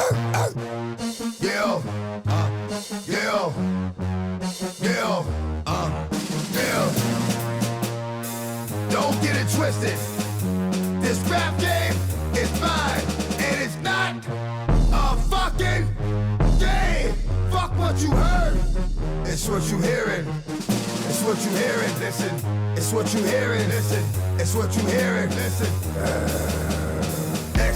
Yeah, uh, yeah, yeah, uh, yeah. Don't get it twisted. This rap game is mine, and it's not a fucking game. Fuck what you heard. It's what you hearing. It's what you hearing. Listen. It's what you hearing. Listen. It's what you hearing. Listen.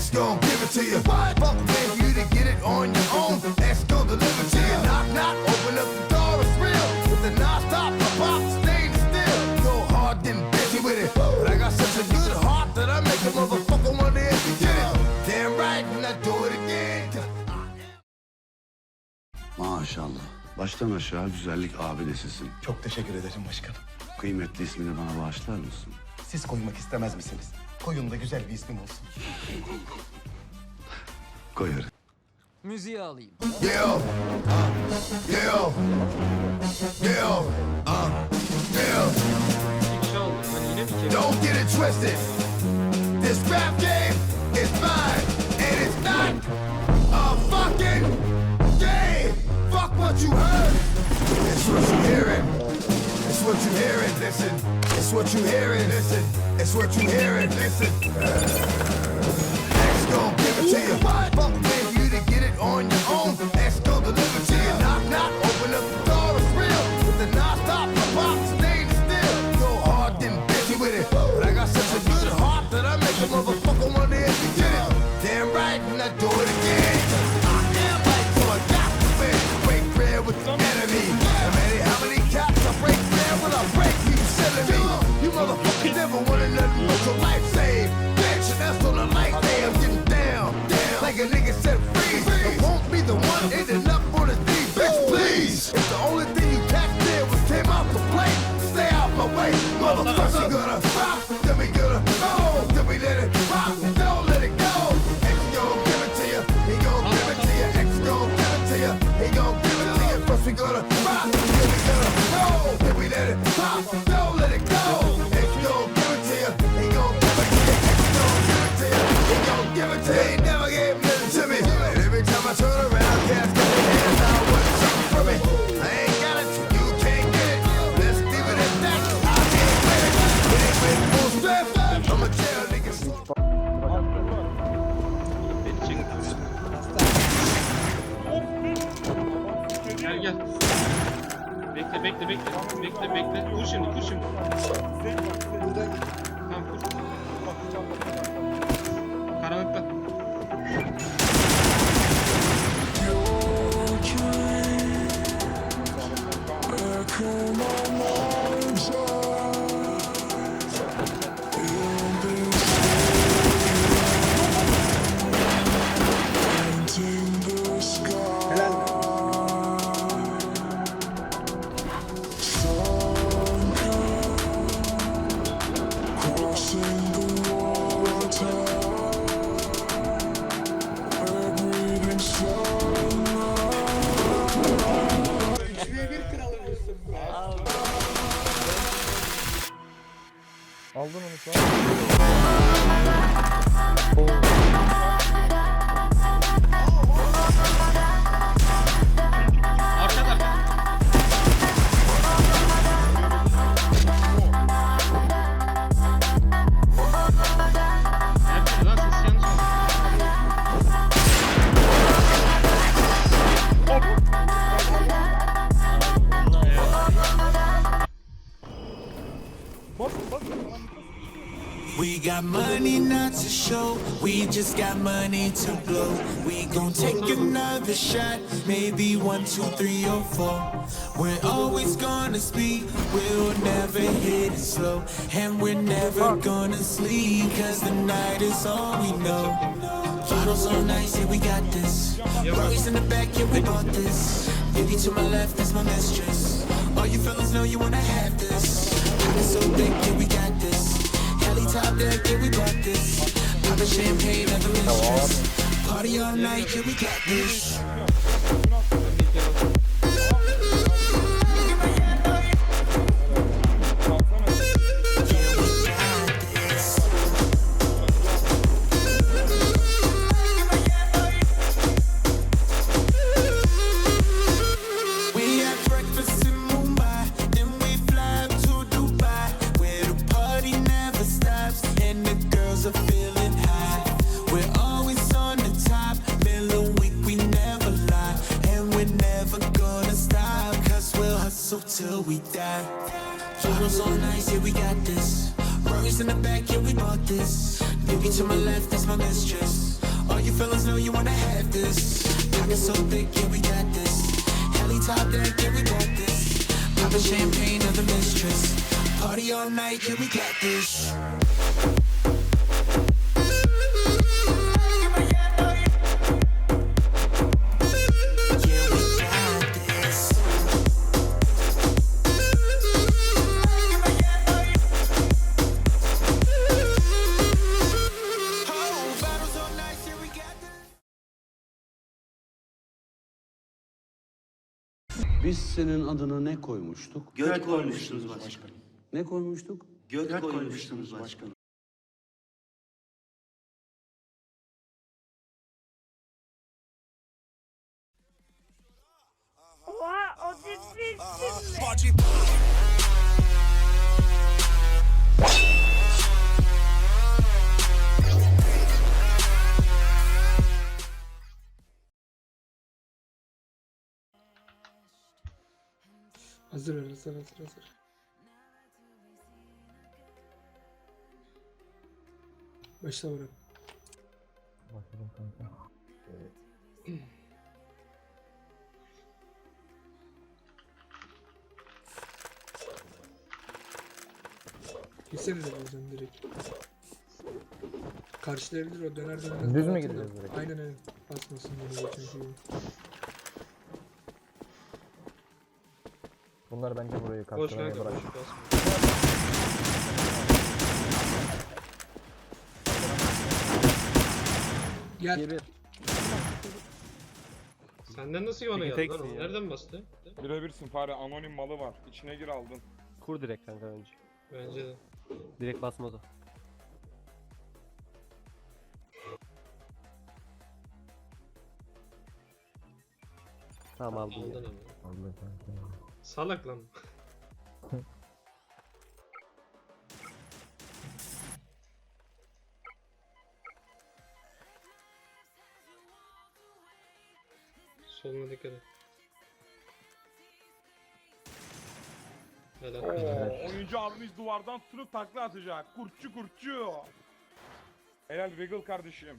X gon' give it to you. What? Fuck pay for you to get it on your own. X gon' deliver to you. Knock, knock, open up the door, it's real. With the non-stop, the pop, staying still. Go hard, then busy with it. But I got such a good heart that I make a motherfucker wonder if you get it. Damn right, and I do it again. Maşallah. Baştan aşağı güzellik abidesisin. Çok teşekkür ederim başkanım. Kıymetli ismini bana bağışlar mısın? Siz koymak istemez misiniz? Koyun da güzel bir ismim olsun. Koyarım. Müziği alayım. Hani yine bir kere. Don't get it twisted. This rap game is mine, and it's not a fucking game. Fuck what you heard. It's what you hearing. It's what you hearing. Listen. It's what you hearing. Listen. It's what you hearing. Listen. X gon' give it to you. What? Fuck to Bekle bekle. Vur şimdi vur şimdi. We got money not to show, we just got money to blow. We gon' take another shot, maybe one, two, three, or four. We're always gonna speed, we'll never hit it slow. And we're never gonna sleep, cause the night is all we know. Bottles on ice, yeah, we got this. Royce in the back, yeah, we bought this. Baby to my left is my mistress. All you fellas know you wanna have this. Pockets so big, yeah, we got this. Heli top deck, yeah, we bought this. Poppin' champagne at the mistress. Party all night, yeah, we got this. Die. Bottles all nice, yeah, we got this. Rory's in the back, yeah, we bought this. Baby to my left, that's my mistress. All you fellas know you wanna have this. Pockets so thick, yeah, we got this. Heli top deck, yeah, we bought this. Poppin' champagne of the mistress. Party all night, yeah, we got this. Biz senin adına ne koymuştuk? Göt koymuştunuz başkanım. Ne koymuştuk? Göt koymuştunuz başkanım. Oha o ciddi mi? Hazır hazır hazır hazır. Başla bırak. Keseriz bazen direkt. Karşılayabilir o döner döner. Düz mü gideceğiz direkt? Aynen aynen. Basmasın beni geçen gibi. Bunlar bence burayı Boş kaptırmaya kanka bırak. basma. Gel. Bir bir. Senden nasıl ona Peki geldi lan? teksin o? ya. Nereden bastı? Birebirsin fare anonim malı var. İçine gir aldın. Kur direkt kanka önce. Bence de. Direkt basmaz o. Tamam aldım ya. Aldın ama. Salak lan. Soluna dikkat et. Helal. Oo, oyuncu abimiz duvardan tutup takla atacak. Kurtçu kurtçu. Helal Regal kardeşim.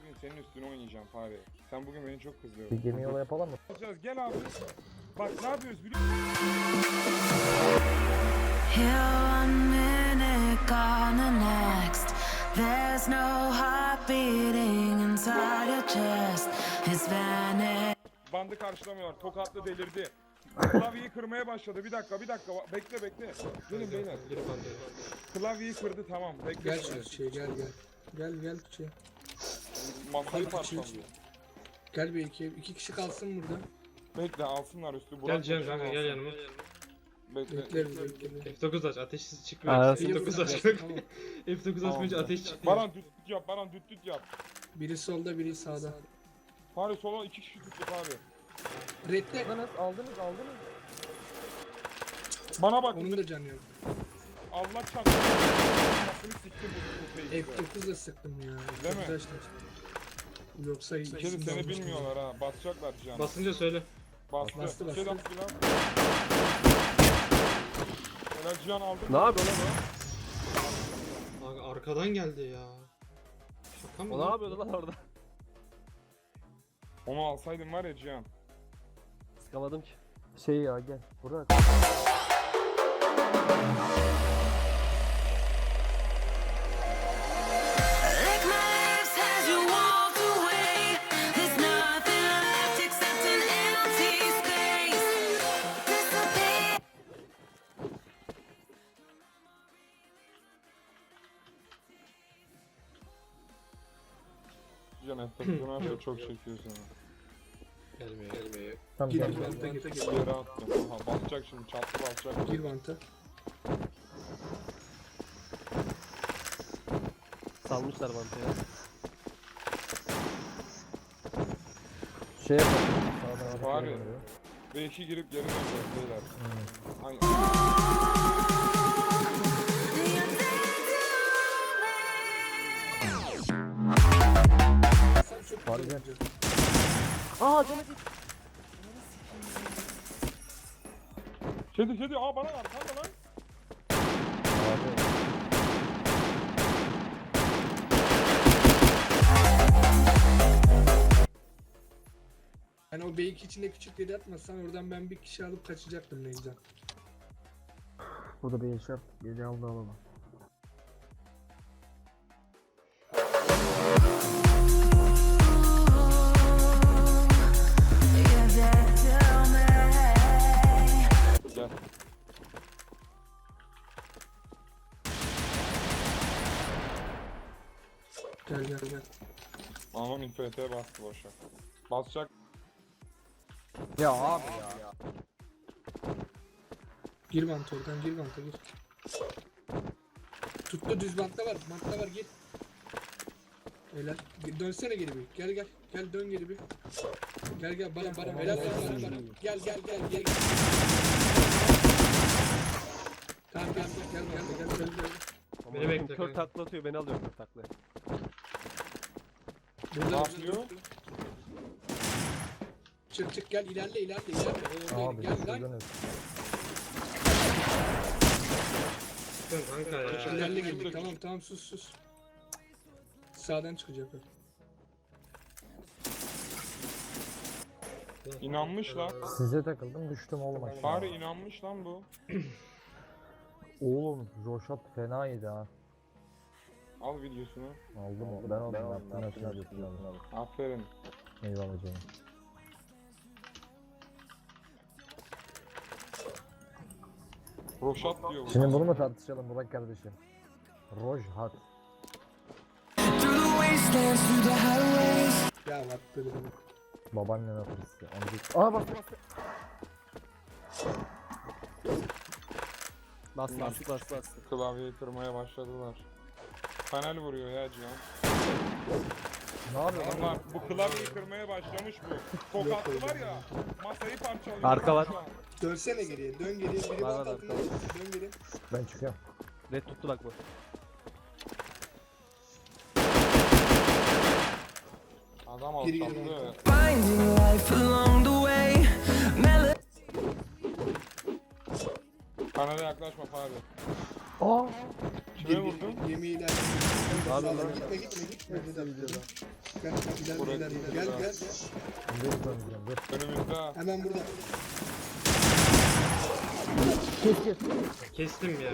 Bugün senin üstüne oynayacağım fare. Sen bugün beni çok Bir kızdırıyorsun. gemi yola yapalım mı? Gel abi. Bak ne yapıyoruz biliyor musun? Here one minute, gone the next. There's no heart beating inside your chest. It's vanished. Bandı karşılamıyorlar. Tokatlı delirdi. Klavyeyi kırmaya başladı. Bir dakika bir dakika. Bekle bekle. Gelin beyler. Klavyeyi kırdı tamam. Bekle. Gel şu şey gel gel. Gel gel şey. Masayı içi. parçalıyor. Gel bir iki, iki kişi kalsın burada. Bekle alsınlar üstü. Gel başını kanka gel yanıma. Bekle. Bekleriz bekleriz. F9 aç ateşsiz çıkmıyor. sil- F9 aç Tamam. kanka. F9 açmayınca ateş çıkmıyor. Baran düt düt yap. Baran düt düt yap. Biri solda biri sağda. Fare sola iki kişi tuttu fare. Redde. Aldınız aldınız aldınız. Bana bak. Onun da canı yok. Allah çarpsın. Kafasını siktim bu bu teyze. F9'la sıktım ya. Değil mi? F9'la açtım. Yoksa İçeri isimden seni bilmiyorlar ha. Basacaklar Cihan. Basınca söyle. Bastı. Bastı, bastı. bastı lan. Helal Cihan aldı. Ne yapıyor lan Abi arkadan geldi ya. Şaka mı? o? O ne yapıyordu lan orada? Onu alsaydın var ya Cihan. Sıkamadım ki. Şey ya gel. Burak. Cihan enfeksiyonu açıyor çok çekiyorsun. Gelmiyor gelmiyor. Tamam Gir gel. vanta gir. Yere attım. Aha basacak şimdi çatlı basacak. Gir vanta. Salmışlar bantaya. Şey yapalım. Sağdan Fare. geliyor. B2 girip geri döneceğiz beyler. Ay, Fare gel. Kedi kedi aa bana de lan. Abi. Yani o B2 içinde küçük deli atmasan oradan ben bir kişi alıp kaçacaktım Neccan. Burada bir yaşap. Gece aldı alalım. Gel gel gel. Anam infete bastı boşa. Basacak. Ya abi ya. Gir bant oradan gir banta gir. Tuttu düz bantta var. Bantta var gir. Helal. Dönsene geri bir. Gel gel. Gel dön geri bir. Gel gel bana bana. Helal bana bana bana. Gel gel gel gel. Tamam gel gel gel gel gel gel. gel. Beni bekle. Kör takla atıyor beni alıyor kör takla. Ne yapıyor? Çık çık gel ilerle ilerle ilerle. Abi gel lan. şuradan. Kanka ya. İlerle girdik. Tamam tamam sus sus. Sağdan çıkacak o. İnanmış lan. Size takıldım düştüm oğlum aşağı. Bari inanmış lan bu. Oğlum Roşat fena yedi ha. Al videosunu. Aldım o. Ben aldım. Yaptığın açına götürdüm. Aferin. Eyvallah canım. Roşat diyor bu. Şimdi bunu mu tartışalım Burak kardeşim? Rojhat. Ya attı beni. Babaannen atısı. Onu bir... Aa bastı bastı. Bas bas bas bas. Klavyeyi kırmaya başladılar. Panel vuruyor ya Cihan. Ne yapıyor lan? Adamlar bu klavyeyi kırmaya başlamış bu. Tokatlı var ya. Masayı parçalıyor. Arka var. Dönsene geriye. Dön geriye. Biri Var, bant var, altında var. Dön geri. Ben çıkıyorum. Red tuttu bak bu. Adam Geri alçaldı. geri. Panele yaklaşma Fahri. Aa! Kime vurdun? İlerle. yapıyorsun lan? Gitme gitme gitme. Gel gel Gel ya. gel gel. Şimdi döneceğim. Dur. Önümüzde. Hemen burada. Kes kes. Kestim ya.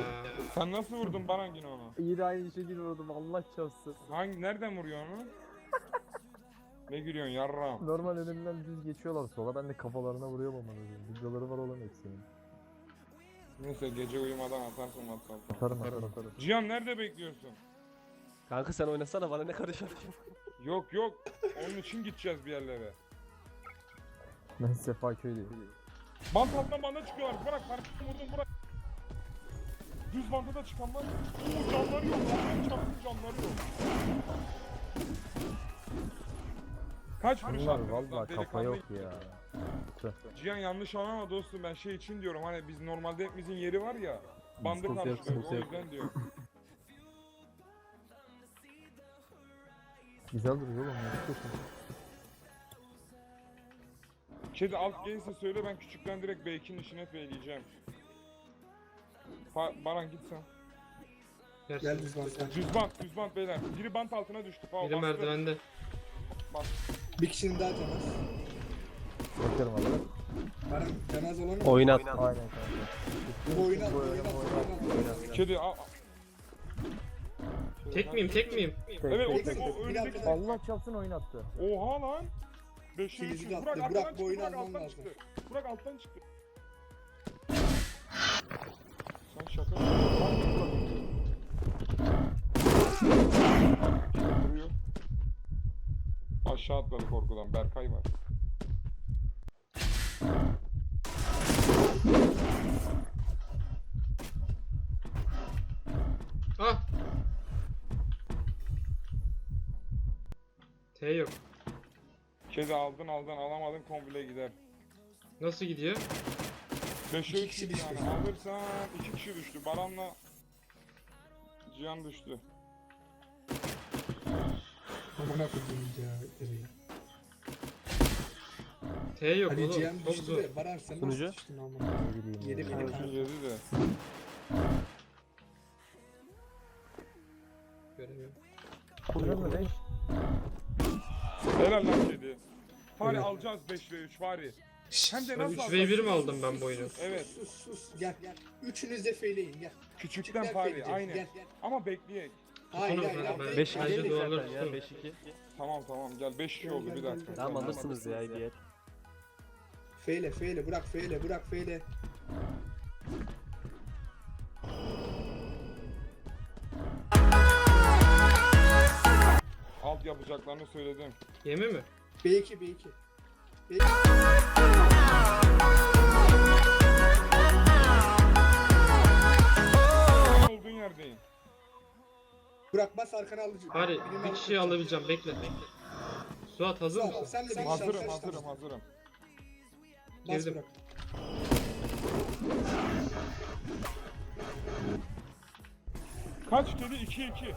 Sen nasıl vurdun Barangin onu? Yine aynı şekilde vurdum. Allah çarpsın. Hangi nereden vuruyor onu? ne gülüyorsun yarram? Normal önümden düz geçiyorlar sola. Ben de kafalarına vuruyorum ama. Videoları var olan hepsinin. Neyse gece uyumadan atarsın WhatsApp'ta. Atarım atarım atarım. Cihan nerede bekliyorsun? Kanka sen oynasana bana ne karışıyorsun? Yok yok. Onun için gideceğiz bir yerlere. Ben Sefaköy'deyim. Bant altından bana çıkıyorlar. Bırak parçasını vurdum bırak. Düz banta da çıkan var. Oo canları yok. Çarpsın canları yok. Kaç vuruş Bunlar attınız lan? kafa Delikanlı yok ya. Cihan yanlış anlama dostum ben şey için diyorum hani biz normalde hepimizin yeri var ya. Bandı Sıkıntı yok, karıştırıyoruz o sıkıntı yok. yüzden diyorum. Güzel duruyor oğlum. Ne istiyorsun? Kedi alt gelirse söyle ben küçükten direkt B2'nin işine feyleyeceğim. Fa- Baran git sen. Gel düz banttan. Düz bant, düz bant beyler. Biri bant altına düştü. Fa Biri bastı. merdivende. Bir kişinin daha temas. Bakıyorum abi. Olan mı? Oynat. Aynen kanka. Bu oyunu at, bu Bu oyunu oyunu, at, bu bu oyunu at. Kedi al. Tek miyim tek miyim? Evet o Tek o önündeki. Allah çapsın oyun attı. Oha lan. 5'e Filizi 3 de Burak attı. arkadan Burak, çıktı. Burak alman alttan lazım. çıktı. Burak alttan çıktı. Sen şaka. Aşağı atladı korkudan. Berkay var. Kedi aldın aldın alamadın komple gider. Nasıl gidiyor? 5'e İki 3 kişi yani. düştü. Alırsan 2 kişi düştü. Baran'la Cihan düştü. Amına koyayım ya. nereye? T yok Ali oğlum. Cihan Çok düştü zor. de Baran sen Sunucu? nasıl düştün bileyim Yedi beni Karşı yedi de. Göremiyorum. Helal lan kedi. Fari alacağız 5 ve 3 Fari. Hem de Ben nasıl 3 alacağız? v 1 mi aldım ben bu oyunu? Evet. Sus sus gel. Üçünüz de feyleyin gel. Küçükten Fari feyleyecek, aynen. Gel gel. Ama bekleyek. Hayır Tutunum hayır. hayır. ben 5 Gel, 2 gel, Haydi zaten duvarları ya tutun. 5 2. Tamam tamam gel 5 kişi oldu bir dakika. Tamam alırsınız ya hediye. Feyle feyle bırak feyle bırak feyle. Alt yapacaklarını söyledim. Gemi mi? B2 B2. B2. Ben olduğun yerdeyim. Bırak bas arkana alıcı. Bari Birini bir kişiyi alabileceğim bekle. Suat hazır ol, mısın? Sen de bir Hazırım şans, hazırım hazırım. Bas Girdim. bırak. Kaç kedi? 2 2.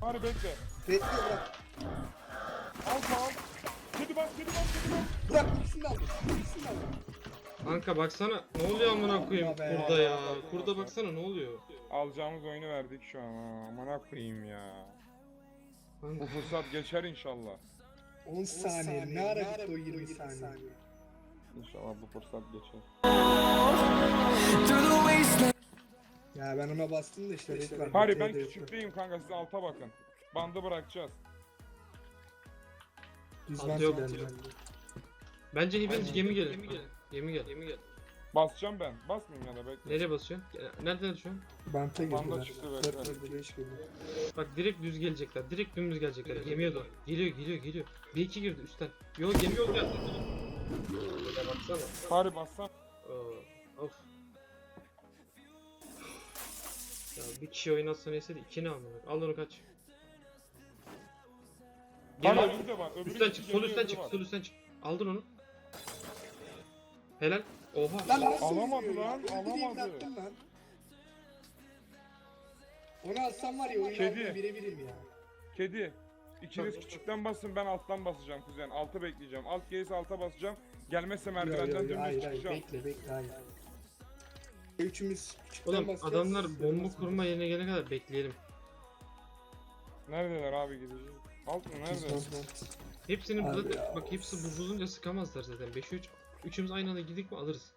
Fari bekle. Bekliyor bırak. Al al. Kedi bak kedi bak kedi bak. Bırak ikisini de aldım. İkisini de aldım. Kanka baksana ne oluyor amına koyayım be. kurda ya. Kurda baksana ne oluyor? Alacağımız oyunu verdik şu an ha. Amına koyayım ya. Bu fırsat geçer inşallah. 10 saniye. Ne ara gitti o 20 saniye? İnşallah bu fırsat geçer. Ya ben ona bastım da işte. Fari ben küçükteyim kanka siz alta bakın. Bandı bırakacağız. Düz Altı bant yok. ilerliyor. Bence hepiniz gemi gelin. Gemi gel. Gemi gel. Basacağım ben. Basmayayım ya da bekle. Nereye basıyorsun? Nerede şu an? Banta Banda girdiler. çıktı 4 bekle. 4 5 geliyor. Bak direkt düz gelecekler. Direkt dümdüz gelecekler. Gemiye doğru. Geliyor geliyor geliyor. Bir iki girdi üstten. Yo gemi yok geldi. Ya baksana. Fari bassan. Oo, of. Ya bir kişi oynatsa neyse de iki ne amına. Al onu kaç. Öbürü de var. Öbürü üstten çık, sol üstten çık, sol üstten çık. Aldın onu. Helal. Oha. Lan nasıl Alamadı üzüyor ya? lan, Öldü diye alamadı. bıraktım lan. Onu alsam var ya oyun Kedi. aldım birebirim ya. Kedi. İkiniz küçükten basın ben alttan basacağım kuzen. Altı bekleyeceğim. Alt gelirse alta basacağım. Gelmezse merdivenden dümdüz hayır hayır çıkacağım. bekle bekle hayır. Üçümüz küçükten Oğlum basacağız, adamlar bomba kurma yerine gelene kadar bekleyelim. Neredeler abi gideceğiz? Alt mı nerede? Hepsinin Abi burada ya, bak hepsi buzulunca sıkamazlar zaten. 5'e 3. Üçümüz aynı anda gidik mi alırız.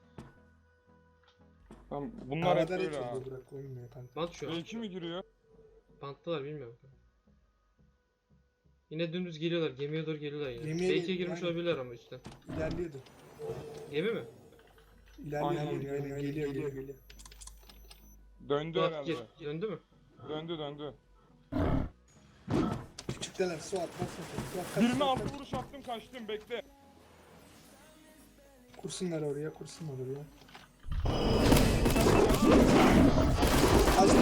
Tamam, bunlar hep Havada böyle ha. bırak oynuyor kanka. Bant şu an. B2 mi giriyor? Bantlılar bilmiyorum. Yine dümdüz geliyorlar. Gemiye doğru geliyorlar yine. Gemiye Belki gel- girmiş aynen. olabilirler ama üstten. İlerliyordu. Gemi mi? İlerliyor Aynen. geliyor aynen geliyor geliyor geliyor. Döndü Suat herhalde. gir. Döndü mü? Döndü döndü. Birine Suat altı kaç. vuruş attım kaçtım bekle. Kursunlar oraya kursunlar oraya. Az.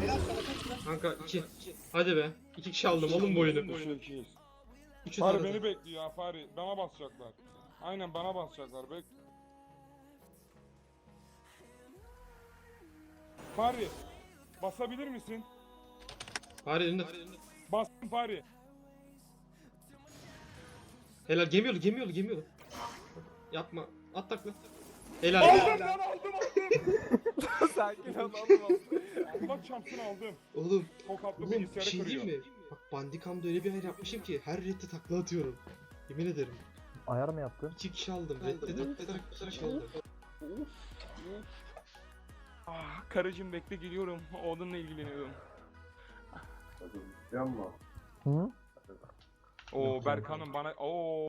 Helal sana kaç lan? Kanka 2. Hadi be. 2 kişi aldım oğlum bu oyunu. Üçü Fari beni bekliyor ya Fari. Bana basacaklar. Aynen bana basacaklar. Bek. Fari. Basabilir misin? Fare elinde. Bastım Fari. Helal gemi yolu gemi yolu gemi yolu. Yapma. At takla. Helal. Aldım lan aldım aldım. Sakin ol oğlum. Allah çarpsın aldım. Oğlum. Tokatlı Oğlum bir şey kırıyor. diyeyim mi? Bak Bandicam'da öyle bir ayar yapmışım ki her redde takla atıyorum. Yemin ederim. Ayar mı yaptın? 2 kişi aldım. Redde de atarak 2 kişi aldım. Ah karıcığım bekle geliyorum. Oğlumla ilgileniyorum. Hı? Oo Berkan'ım bana... Oo